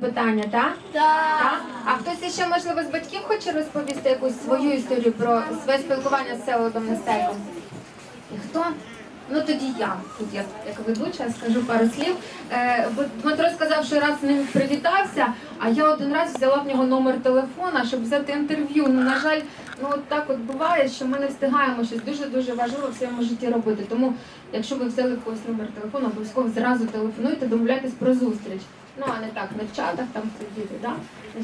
Питання, так? Так. А хтось ще, можливо, з батьків хоче розповісти якусь свою історію про своє спілкування з Селодом Нестайком? І хто? Ну тоді я. Тут я як ведуча скажу пару слів. Е, бо Дмитро сказав, що раз з ним привітався, а я один раз взяла в нього номер телефона, щоб взяти інтерв'ю. Ну, на жаль, ну от так от буває, що ми не встигаємо щось дуже-дуже важливе в своєму житті робити. Тому, якщо ви взяли когось номер телефону, обов'язково зразу телефонуйте, домовляйтесь про зустріч. Ну, а не так, в чатах там сидіти, да?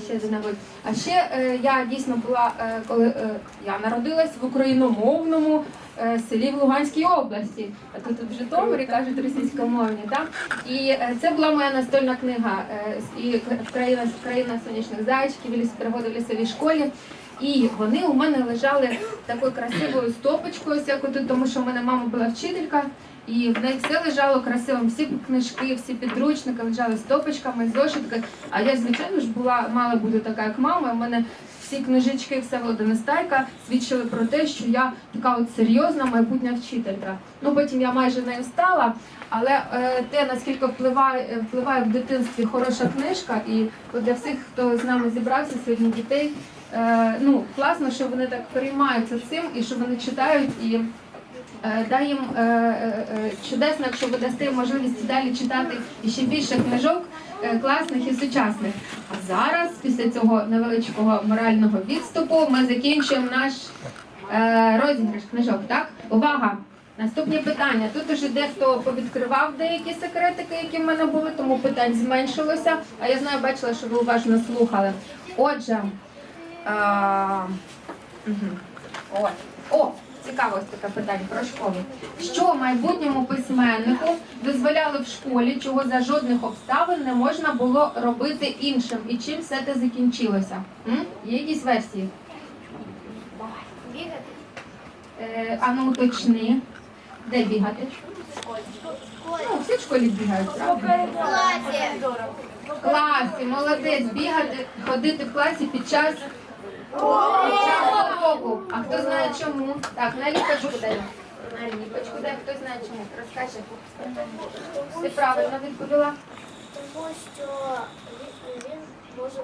Ще навик. А ще е, я дійсно була, е, коли е, я народилась в україномовному е, селі в Луганській області. А тут в Житомирі кажуть російськомовні, так? І е, це була моя настольна книга е, і країна, країна сонячних зайчиків, ліс пригоди в лісовій школі. І вони у мене лежали такою красивою стопочкою, отут, тому що в мене мама була вчителька, і в неї все лежало красиво. Всі книжки, всі підручники лежали стопочками, зошитки. А я, звичайно ж, була мала бути така, як мама. У мене всі книжечки, все Нестайка свідчили про те, що я така от серйозна майбутня вчителька. Ну потім я майже нею стала. Але е, те, наскільки впливає, впливає в дитинстві хороша книжка, і от для всіх, хто з нами зібрався сьогодні дітей, е, ну класно, що вони так переймаються цим і що вони читають і. Е, Дай їм е, е, чудесно, якщо ви дасте можливість далі читати ще більше книжок класних і сучасних. А зараз, після цього невеличкого морального відступу, ми закінчуємо наш розіграш книжок. Так, увага! Наступні питання. Тут уже дехто повідкривав деякі секретики, які в мене були, тому питань зменшилося. А я знаю, бачила, що ви уважно слухали. Отже, а, мгм. О, о, цікаво ось таке питання про школу. Що майбутньому письменнику дозволяли в школі, чого за жодних обставин не можна було робити іншим? І чим все це закінчилося? М? Є якісь версії? Бігати Е, а ну уточни. Де бігати? Ну, всі в школі бігають, правда? В класі, молодець, бігати, ходити в класі під час час уроку. А хто знає чому? Так, на ліпочку дай. На ліпочку дай, хто знає чому. Розкаже. Ти правильно відповіла. Тому що він, він може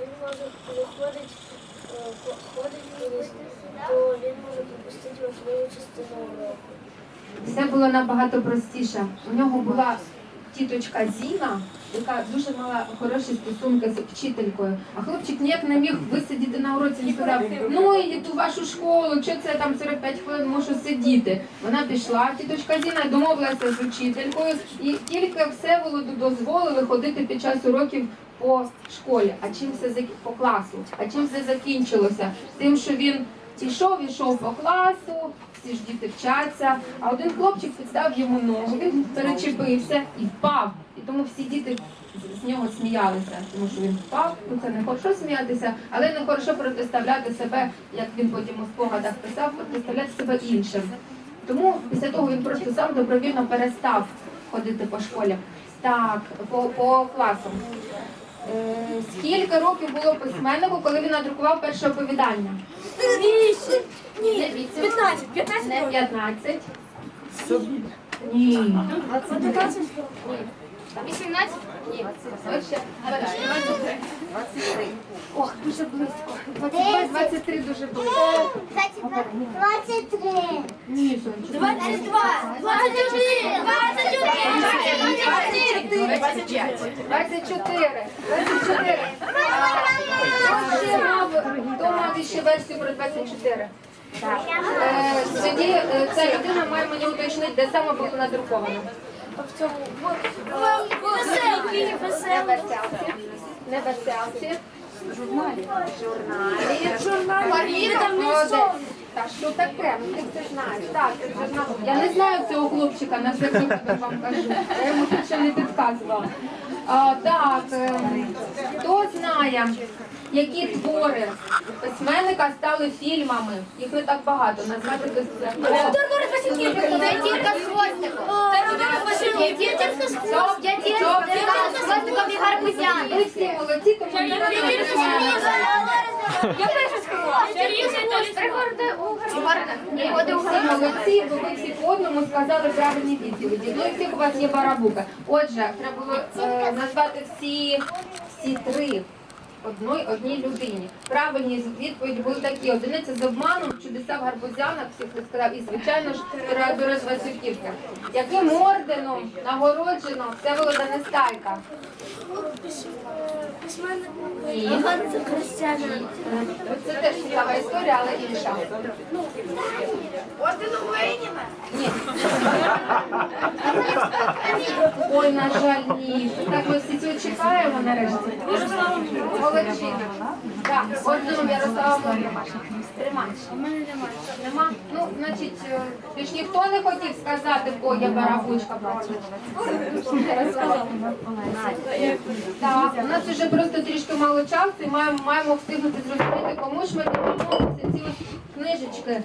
він може виходить, е, ходить то він може пропустити важливу частину уроку. Все було набагато простіше. У нього була тіточка Зіна, яка дуже мала хороші стосунки з вчителькою. А хлопчик ніяк не міг висидіти на уроці. Він сказав, ну і ту вашу школу, що це там 45 хвилин можу сидіти. Вона пішла, тіточка Зіна домовилася з вчителькою, і тільки Всеволоду дозволили ходити під час уроків по школі. А чим все по класу? А чим все закінчилося? Тим, що він Тішов, ішов по класу, всі ж діти вчаться, а один хлопчик підстав йому ногу, він перечепився і впав. І тому всі діти з- нього сміялися, тому що він впав. Ну це не хорошо сміятися, але не хорошо протиставляти себе, як він потім у спогадах писав, протиставляти себе іншим. Тому після того він просто сам добровільно перестав ходити по школі. Так, по, по класам. Е, скільки років було письменнику, коли він надрукував перше оповідання? Вісім. Не Ні, вісім. 15. 15 Не років. 15. Ні. 15. 18? Ні. Ось ще. 23. Ох, дуже близько. 22, 23 дуже близько. 23. Ні, сонечко. 22. 21. 21. 25. 24. 24. Хто ще версію про 24? Так. Е, тоді е, ця людина має мені уточнити, де саме було надруковано. В цьому. Веселки. Не веселці. Не веселці. В журналі. В журналі. Молодець. Та що таке? Ну ти це знаєш. Так, це журнал. Я не знаю цього хлопчика, на випадок вам кажу. Я йому тут ще не підказувала. А, так, е, хто знає, які твори письменника стали фільмами? Їх не так багато. Назвати з хвостиком. З хвостиком. З хвостиком і гарбузями. Ви всі молодці, тому я знаю. Я молодці, бо ви всі по одному сказали правильні відповіді. Ну і всіх у вас є барабука. Отже, треба було е, назвати всі, всі три одної одній людині. Правильні відповіді були такі. Одиниця з обманом, чудеса в гарбузянах, всіх розказав. І, звичайно ж, Теодора з Васюківки. Яким орденом нагороджено Всеволода Нестайка? Письменник Ні. Це теж цікава історія, але інша. Ні. Ой, на жаль, ні. Так ми всі цього чекаємо нарешті. Молодчина. Так, орденом Ярослава Мовлюша. Тримай. У мене немає. Нема? Ну, значить, е, ти ж ніхто не хотів сказати, кого я барабучка бачу. Так, у нас вже просто трішки мало часу і маємо, маємо встигнути зрозуміти, кому ж ми віддамо ці ось книжечки,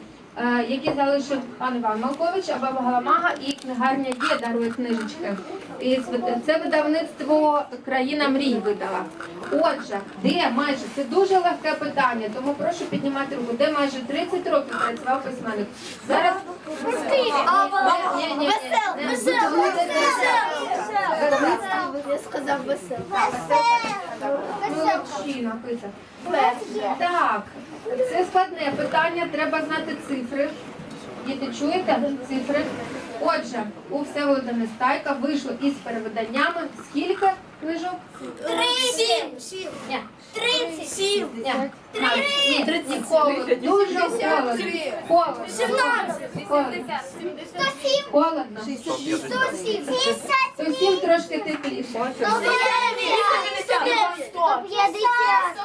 які залишив пан Іван Малкович, а баба Галамага і книгарня є дарує книжечки. І це видавництво Країна мрій видала. Отже, де майже це дуже легке питання, тому прошу піднімати руку. Де майже 30 років працював письменник? Зараз Ні, ні, Я сказав весел. Молодчина, Киця. Так, це складне питання, треба знати цифри. Діти, чуєте цифри? Отже, у Всеволода Нестайка вийшло із перевиданнями скільки книжок? Тридцять. Ні, ні, холодно, дуже холодно. Холодно. Холодно. Сто сім. Сто сім. Трошки тепліше. Сто дев'ять. Сто дев'ять. Сто п'ятдесят.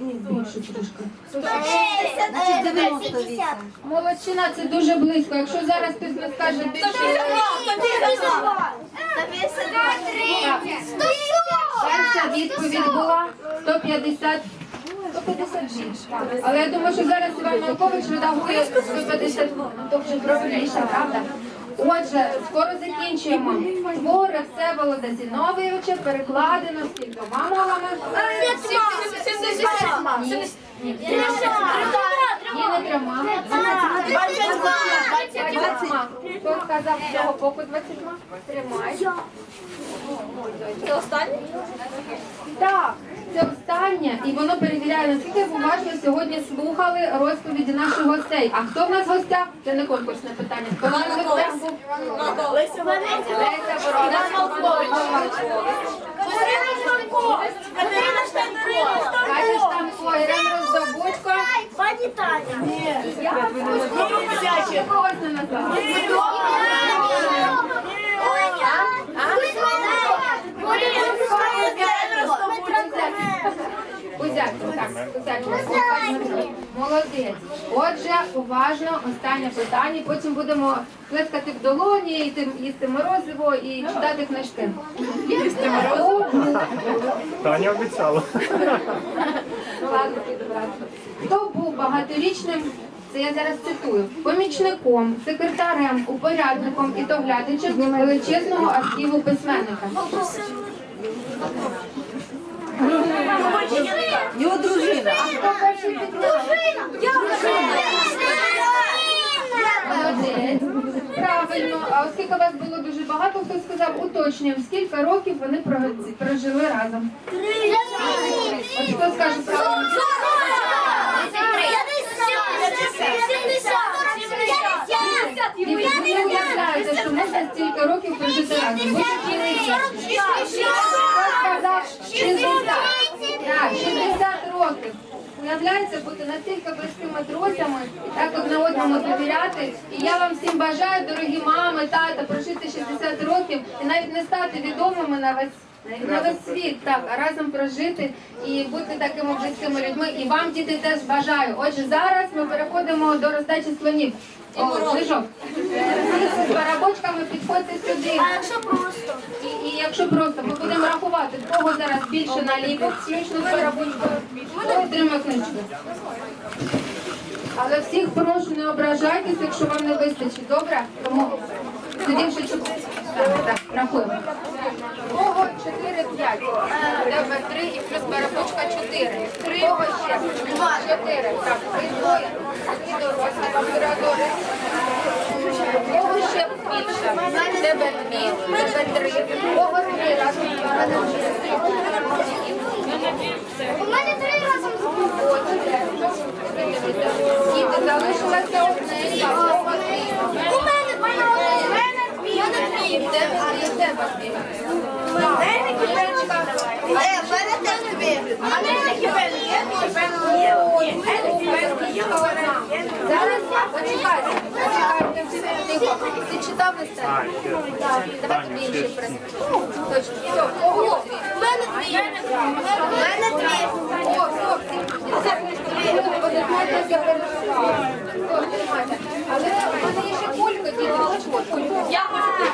Ні, більше. Молодчина, це дуже близько. Якщо зараз хтось не скаже більше. Сто сорок. Перша відповідь була 150. 156. Але я думаю, що зараз Іван Малкович редагує 150, то вже правильніше, правда? Отже, скоро закінчуємо. Твори Всеволода Зіновійовича перекладено скількома мовами? Ні, не трьома. Хто цього боку двадцятьма? Тримай. Це останнє? Так, це останнє, і воно перевіряє, наскільки уважно сьогодні слухали розповіді наших гостей. А хто в нас в гостях? Це не конкурсне питання. Хто в нас був? Леся Катерина Штайнерина. Катя Штамко, Ірина Роздобудько. Пані Таня. Я когось не назвала. Молодець. Отже, уважно, останнє питання. Потім будемо плескати в долоні, їсти, їсти морозиво і читати книжки. Їсти морозиво? Таня обіцяла. Ладно. Хто був багаторічним, це я зараз цитую, помічником, секретарем, упорядником і доглядачем величезного архіву письменника. Його дружина. Хто перший підняв? Молодець. Правильно. А оскільки вас було дуже багато, хто сказав, уточнюємо, скільки років вони прожили разом. От хто скаже правильно? І ви не що стільки років прожити разом. Ви сказав 60? Так, 60 років. Уявляється бути настільки близькими друзями так одне одному довіряти. І я вам всім бажаю, дорогі мами, тата, прожити 60 років і навіть не стати відомими на весь. На весь світ, так, а разом прожити і бути такими близькими людьми. І вам, діти, теж бажаю. Отже, зараз ми переходимо до роздачі слонів. О, книжок. Всі підходьте сюди. А якщо просто? І, і якщо просто ми будемо рахувати, в кого зараз більше наліпок, включно з барабочкою, хто отримає книжку. Але всіх прошу, не ображайтесь, якщо вам не вистачить, добре? Тому тоді вже так, так, рахуємо. Кого чотири п'ять. Тебе три і плюс перепочка чотири. Три. Кого ще? Два. Чотири. Так, ви двоє. І дорослі. Кого ще більше? Тебе дві, тебе три. Кого три разом? У мене У мене три разом Діти, залишилося одне. Кого три? У мене дві. У мене дві. У мене дві. В тебе дві, в тебе дві. Курочка. Е, в мене теж дві. А не хіпен є? Зараз почекайте, почекайте, тихо став на. Давайте більше присутні. Все, ого. У мене дві. У мене дві. О, хлопці. Але у мене є ще колька діти. Я хочу кульку. Я хочу.